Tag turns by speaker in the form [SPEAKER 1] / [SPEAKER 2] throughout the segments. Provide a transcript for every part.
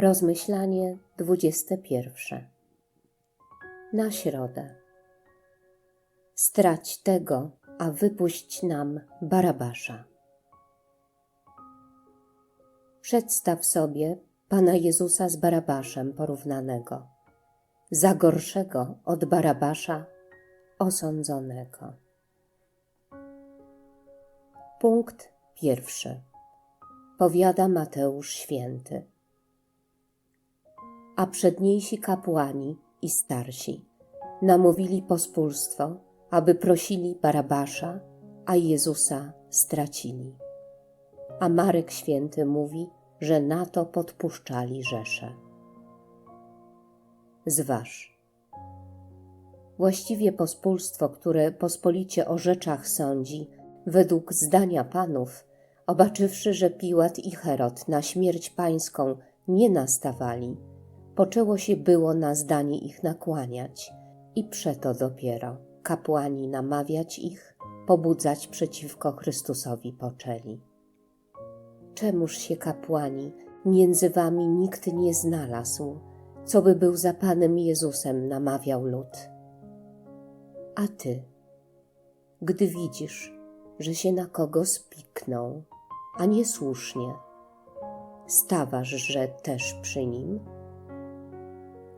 [SPEAKER 1] Rozmyślanie 21. Na środę. Strać tego, a wypuść nam Barabasza. Przedstaw sobie Pana Jezusa z Barabaszem porównanego, za gorszego od Barabasza osądzonego. Punkt pierwszy. Powiada Mateusz Święty a przedniejsi kapłani i starsi namówili pospólstwo, aby prosili Barabasza, a Jezusa stracili. A Marek Święty mówi, że na to podpuszczali rzesze. Zważ. Właściwie pospólstwo, które pospolicie o rzeczach sądzi, według zdania panów, obaczywszy, że Piłat i Herod na śmierć pańską nie nastawali, poczęło się było na zdanie ich nakłaniać i przeto dopiero kapłani namawiać ich, pobudzać przeciwko Chrystusowi poczęli. Czemuż się kapłani między wami nikt nie znalazł, co by był za Panem Jezusem namawiał lud? A ty, gdy widzisz, że się na kogo spikną, a niesłusznie, stawasz, że też przy nim?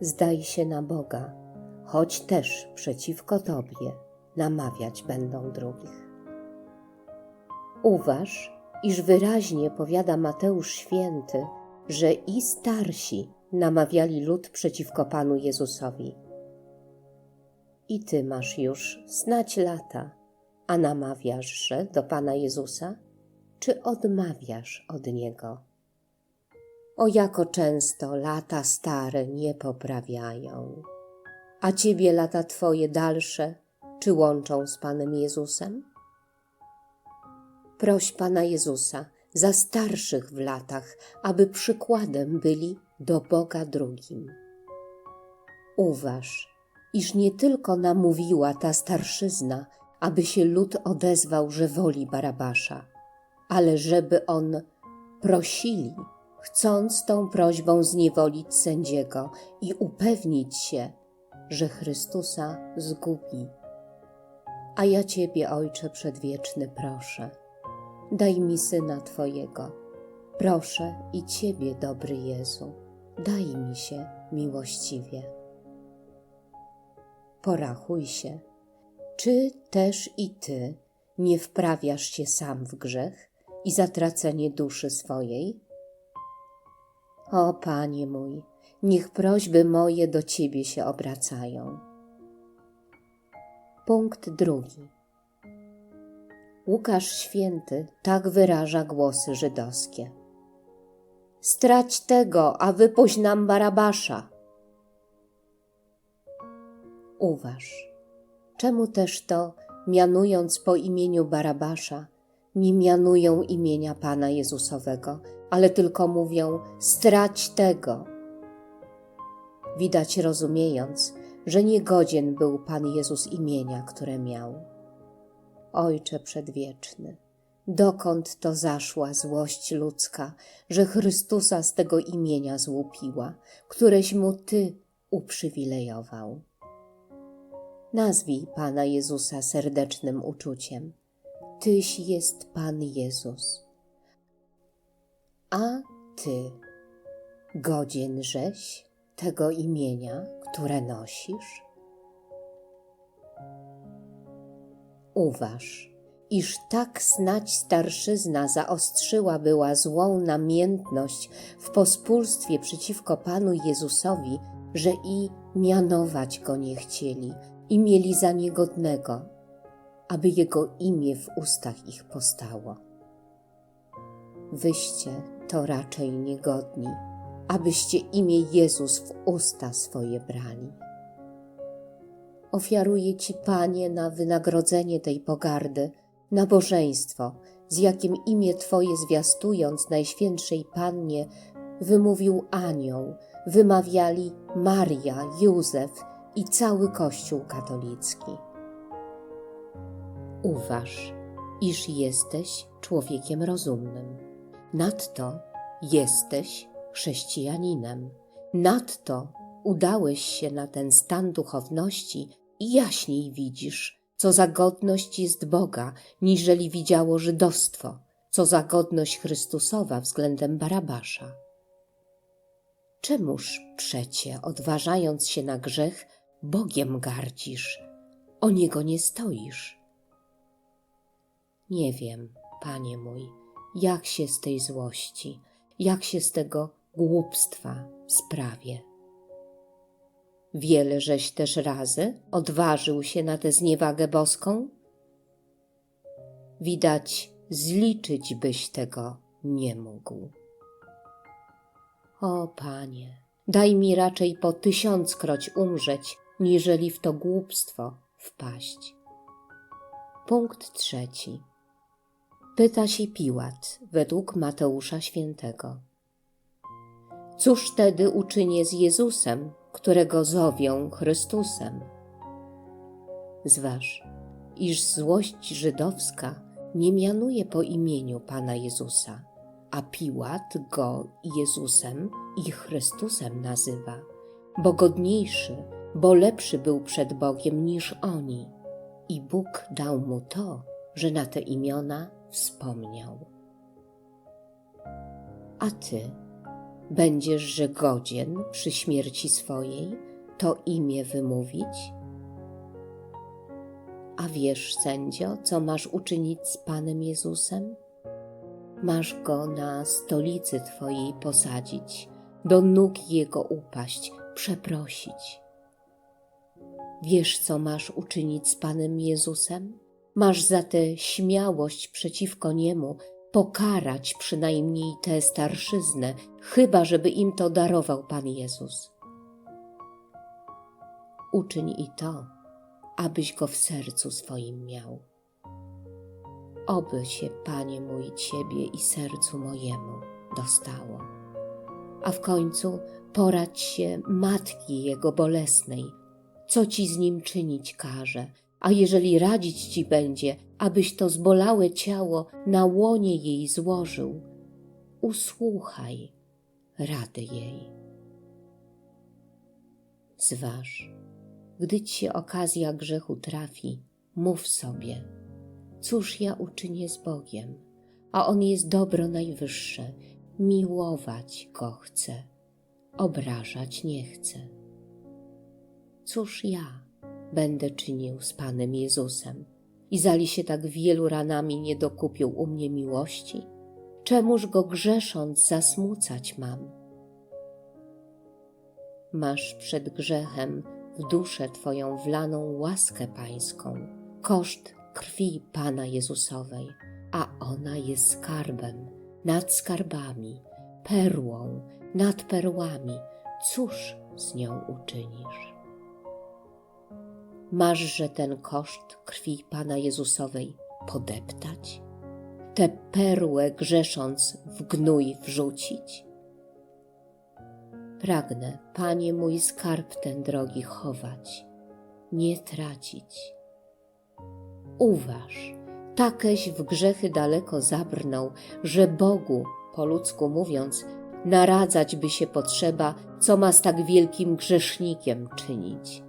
[SPEAKER 1] Zdaj się na Boga, choć też przeciwko Tobie namawiać będą drugich. Uważ, iż wyraźnie powiada Mateusz Święty, że i starsi namawiali lud przeciwko Panu Jezusowi. I Ty masz już snać lata, a namawiasz, do Pana Jezusa, czy odmawiasz od Niego? O jako często lata stare nie poprawiają. A ciebie lata twoje dalsze, czy łączą z Panem Jezusem? Proś Pana Jezusa za starszych w latach, aby przykładem byli do Boga drugim. Uważ, iż nie tylko namówiła ta starszyzna, aby się lud odezwał, że woli Barabasza, ale żeby on prosili, chcąc tą prośbą zniewolić sędziego i upewnić się, że Chrystusa zgubi. A ja Ciebie, Ojcze Przedwieczny, proszę, daj mi Syna Twojego. Proszę i Ciebie, dobry Jezu, daj mi się miłościwie. Porachuj się, czy też i Ty nie wprawiasz się sam w grzech i zatracenie duszy swojej? O Panie mój, niech prośby moje do Ciebie się obracają. Punkt drugi. Łukasz Święty tak wyraża głosy żydowskie. Strać tego, a wypuść nam Barabasza. Uważ, czemu też to, mianując po imieniu Barabasza, nie mianują imienia Pana Jezusowego, ale tylko mówią: strać tego. Widać rozumiejąc, że niegodzien był Pan Jezus imienia, które miał. Ojcze przedwieczny, dokąd to zaszła złość ludzka, że Chrystusa z tego imienia złupiła, któreś mu Ty uprzywilejował. Nazwij Pana Jezusa serdecznym uczuciem. Tyś jest Pan Jezus a ty, godzien żeś tego imienia, które nosisz? Uważ, iż tak snać starszyzna zaostrzyła była złą namiętność w pospólstwie przeciwko Panu Jezusowi, że i mianować Go nie chcieli i mieli za niegodnego, aby Jego imię w ustach ich postało. Wyście to raczej niegodni, abyście imię Jezus w usta swoje brali. Ofiaruję Ci, Panie, na wynagrodzenie tej pogardy, nabożeństwo, z jakim imię Twoje zwiastując Najświętszej Pannie, wymówił anioł, wymawiali Maria, Józef i cały Kościół katolicki. Uważ, iż jesteś człowiekiem rozumnym Nadto jesteś chrześcijaninem. Nadto udałeś się na ten stan duchowności i jaśniej widzisz, co za godność jest Boga, niżeli widziało żydostwo, co za godność Chrystusowa względem Barabasza. Czemuż przecie, odważając się na grzech, Bogiem gardzisz, o Niego nie stoisz? Nie wiem, Panie mój, jak się z tej złości, jak się z tego głupstwa sprawię. Wiele żeś też razy odważył się na tę zniewagę boską? Widać, zliczyć byś tego nie mógł. O Panie, daj mi raczej po tysiąckroć umrzeć, niżeli w to głupstwo wpaść. Punkt trzeci. Pyta się Piłat według Mateusza Świętego. Cóż tedy uczynię z Jezusem, którego zowią Chrystusem? Zważ, iż złość żydowska nie mianuje po imieniu Pana Jezusa, a Piłat go Jezusem i Chrystusem nazywa, bo godniejszy, bo lepszy był przed Bogiem niż oni. I Bóg dał mu to, że na te imiona wspomniał. A ty będziesz, że godzien przy śmierci swojej to imię wymówić? A wiesz, sędzio, co masz uczynić z Panem Jezusem? Masz go na stolicy twojej posadzić, do nóg jego upaść, przeprosić. Wiesz, co masz uczynić z Panem Jezusem? Masz za tę śmiałość przeciwko niemu pokarać przynajmniej tę starszyznę, chyba żeby im to darował Pan Jezus. Uczyń i to, abyś go w sercu swoim miał. Oby się, Panie mój, Ciebie i sercu mojemu dostało. A w końcu poradź się matki jego bolesnej, co ci z nim czynić każe, a jeżeli radzić ci będzie, abyś to zbolałe ciało na łonie jej złożył, usłuchaj rady jej. Zważ, gdy ci się okazja grzechu trafi, mów sobie, cóż ja uczynię z Bogiem, a On jest dobro najwyższe, miłować Go chcę, obrażać nie chcę. Cóż ja będę czynił z Panem Jezusem? I zali się tak wielu ranami nie dokupił u mnie miłości? Czemuż go grzesząc zasmucać mam? Masz przed grzechem w duszę Twoją wlaną łaskę Pańską, koszt krwi Pana Jezusowej, a ona jest skarbem nad skarbami, perłą nad perłami. Cóż z nią uczynisz? Masz, że ten koszt krwi Pana Jezusowej podeptać? Tę perłę grzesząc w gnój wrzucić? Pragnę, Panie mój skarb ten drogi chować, nie tracić. Uważ, takeś w grzechy daleko zabrnął, że Bogu, po ludzku mówiąc, naradzać by się potrzeba, co ma z tak wielkim grzesznikiem czynić.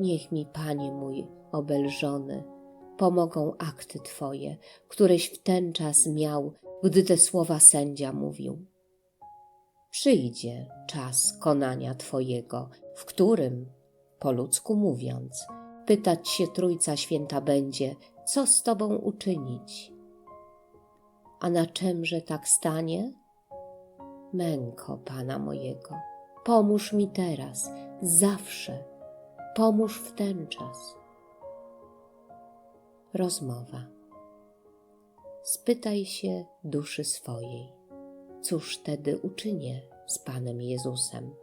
[SPEAKER 1] Niech mi, Panie mój obelżony, pomogą akty Twoje, któreś w ten czas miał, gdy te słowa sędzia mówił. Przyjdzie czas konania Twojego, w którym, po ludzku mówiąc, pytać się Trójca Święta będzie, co z Tobą uczynić. A na czemże tak stanie? Męko Pana mojego, pomóż mi teraz, zawsze, pomóż w ten czas. Rozmowa. Spytaj się duszy swojej, cóż tedy uczynię z Panem Jezusem.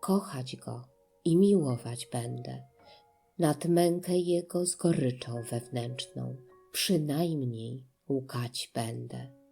[SPEAKER 1] Kochać Go i miłować będę, nad mękę Jego z goryczą wewnętrzną, przynajmniej łukać będę.